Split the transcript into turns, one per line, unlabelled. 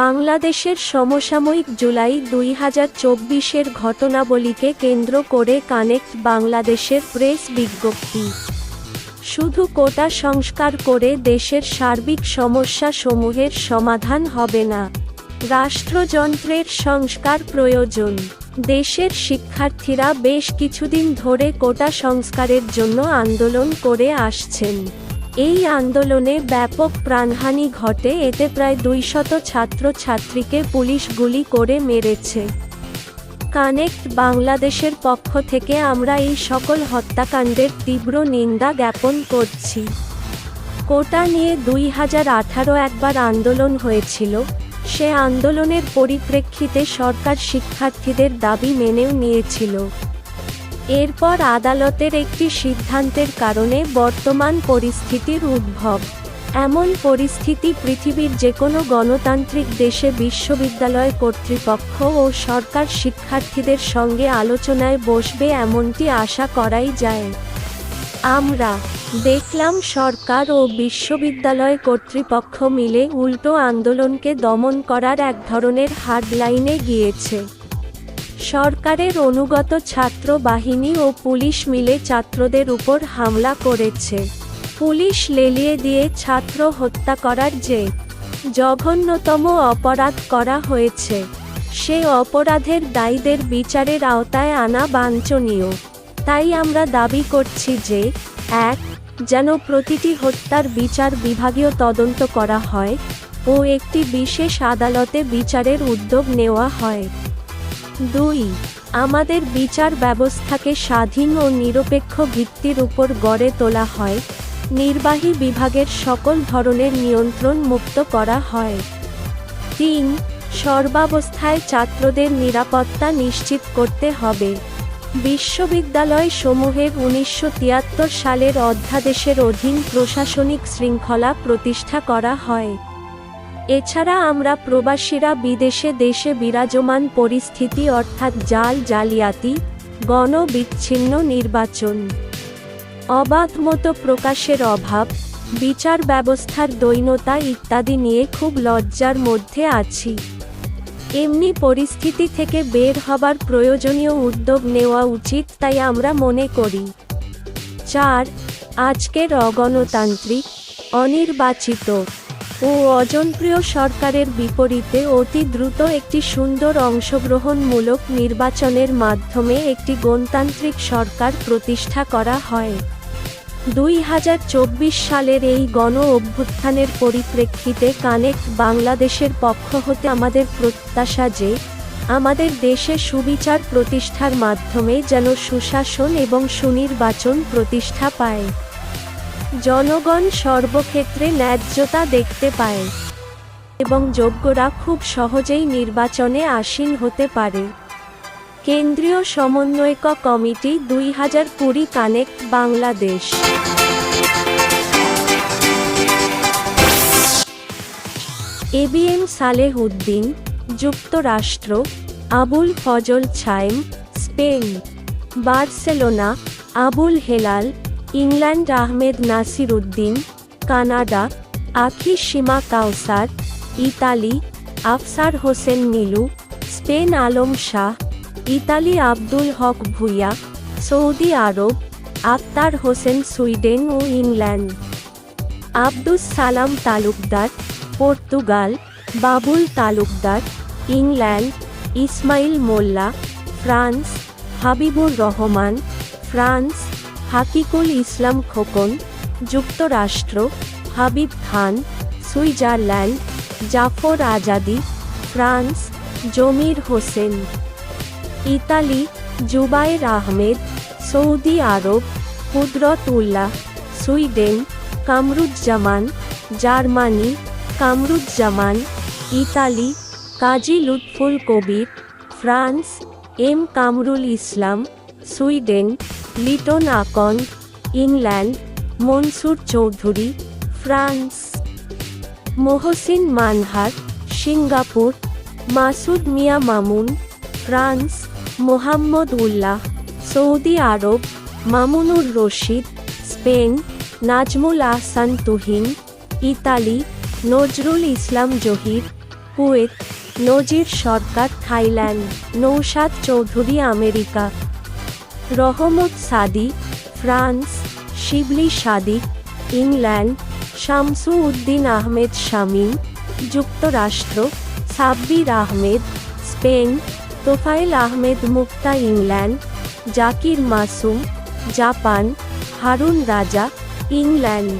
বাংলাদেশের সমসাময়িক জুলাই দুই হাজার চব্বিশের ঘটনাবলীকে কেন্দ্র করে কানেক্ট বাংলাদেশের প্রেস বিজ্ঞপ্তি। শুধু কোটা সংস্কার করে দেশের সার্বিক সমস্যা সমূহের সমাধান হবে না। রাষ্ট্রযন্ত্রের সংস্কার প্রয়োজন। দেশের শিক্ষার্থীরা বেশ কিছুদিন ধরে কোটা সংস্কারের জন্য আন্দোলন করে আসছেন। এই আন্দোলনে ব্যাপক প্রাণহানি ঘটে, এতে প্রায় দুইশত ছাত্রছাত্রীকে পুলিশ গুলি করে মেরেছে। কানেক্ট বাংলাদেশের পক্ষ থেকে আমরা এই সকল হত্যাকাণ্ডের তীব্র নিন্দা জ্ঞাপন করছি। কোটা নিয়ে দুই হাজার আঠারো একবার আন্দোলন হয়েছিল। সে আন্দোলনের পরিপ্রেক্ষিতে সরকার শিক্ষার্থীদের দাবি মেনেও নিয়েছিল। এরপর আদালতের একটি সিদ্ধান্তের কারণে বর্তমান পরিস্থিতির উদ্ভব। এমন পরিস্থিতি পৃথিবীর যে কোনো গণতান্ত্রিক দেশে বিশ্ববিদ্যালয় কর্তৃপক্ষ ও সরকার শিক্ষার্থীদের সঙ্গে আলোচনায় বসবে এমনটি আশা করাই যায়। আমরা দেখলাম সরকার ও বিশ্ববিদ্যালয় কর্তৃপক্ষ মিলে উল্টো আন্দোলনকে দমন করার এক ধরনের হার্ডলাইনে গিয়েছে। সরকারের অনুগত ছাত্র বাহিনী ও পুলিশ মিলে ছাত্রদের উপর হামলা করেছে। পুলিশ লেলিয়ে দিয়ে ছাত্র হত্যা করার যে জঘন্যতম অপরাধ করা হয়েছে, সে অপরাধের দায়ীদের বিচারের আওতায় আনা বাঞ্ছনীয়। তাই আমরা দাবি করছি যে, এক, যেন প্রতিটি হত্যার বিচার বিভাগীয় তদন্ত করা হয় ও একটি বিশেষ আদালতে বিচারের উদ্যোগ নেওয়া হয়। দুই, আমাদের বিচার ব্যবস্থাকে স্বাধীন ও নিরপেক্ষ ভিত্তির উপর গড়ে তোলা হয়, নির্বাহী বিভাগের সকল ধরনের নিয়ন্ত্রণ মুক্ত করা হয়। তিন, সর্বাবস্থায় ছাত্রদের নিরাপত্তা নিশ্চিত করতে হবে। বিশ্ববিদ্যালয় সমূহের উনিশশো তিয়াত্তর সালের অধ্যাদেশের অধীন প্রশাসনিক শৃঙ্খলা প্রতিষ্ঠা করা হয়। এছাড়া আমরা প্রবাসীরা বিদেশে দেশে বিরাজমান পরিস্থিতি অর্থাৎ জাল জালিয়াতি, গণবিচ্ছিন্ন নির্বাচন। অবাধ মতো প্রকাশের অভাব, বিচার ব্যবস্থার দৈনতা ইত্যাদি নিয়ে খুব লজ্জার মধ্যে আছি। এমনি পরিস্থিতি থেকে বের হবার প্রয়োজনীয় উদ্যোগ নেওয়া উচিত তাই আমরা মনে করি। চার, আজকের অগণতান্ত্রিক, অনির্বাচিত ও অজনপ্রিয় সরকারের বিপরীতে অতি দ্রুত একটি সুন্দর অংশগ্রহণমূলক নির্বাচনের মাধ্যমে একটি গণতান্ত্রিক সরকার প্রতিষ্ঠা করা হয়। দুই হাজার চব্বিশ সালের এই গণ অভ্যুত্থানের পরিপ্রেক্ষিতে কানেক্ট বাংলাদেশের পক্ষ হতে আমাদের প্রত্যাশা যে, আমাদের দেশে সুবিচার প্রতিষ্ঠার মাধ্যমে যেন সুশাসন এবং সুনির্বাচন প্রতিষ্ঠা পায়। জনগণ সর্বক্ষেত্রে ন্যায্যতা দেখতে পায় এবং যোগ্যরা খুব সহজেই নির্বাচনে আসীন হতে পারে। কেন্দ্রীয় সমন্বয়ক কমিটি দুই হাজার কুড়ি connect Bangladesh. A B M Saleh Uddin যুক্তরাষ্ট্র, Abul Fazal Chhaim, Spain, Barcelona, Abul Helal England Ahmed Nasir Uddin, Canada Akhi Sima Kawsar, Italy, Afsar Hossain Nilu Spain Alam Shah, Italy Abdul Haque Bhuiyan, Saudi আরব, Akhtar Hossain Sweden ও England. Abdus Salam Talukdar, Portugal, Babul Talukdar, England, Ismail Molla, France, Habibur Rahman, France Hakikul Islam Khokon, যুক্তরাষ্ট্র, Habib Khan, Switzerland, Jafar Azadi, France, Jamir Hossain. Italy, Jubair Ahmed, Saudi আরব Kudrat Ullah Sweden, Kamruzzaman, Germany, Kamruzzaman, Italy, Kazi Lutful Kabir, France, M Kamrul Islam, Sweden Liton Akon England, Mansur Chowdhury, France, Mohsin Manhar, Singapore, Masud Mia Mamun, France, Mohammad Ullah, Saudi আরব, Mamunur Rashid, Spain, Nazmul Ahsan Tuhin, Italy, Nazrul Islam Zahir, Kuwait, Nazir Sarkar Thailand Nousad Chowdhury America. Rahmat Sadi, France, Shibli Sadik England Shamsu Uddin Ahmed Shamim, যুক্তরাষ্ট্র, Sabbir Ahmed, Spain Tofail Ahmed Mukta England, Zakir Masum, Japan, Harun Raja, England.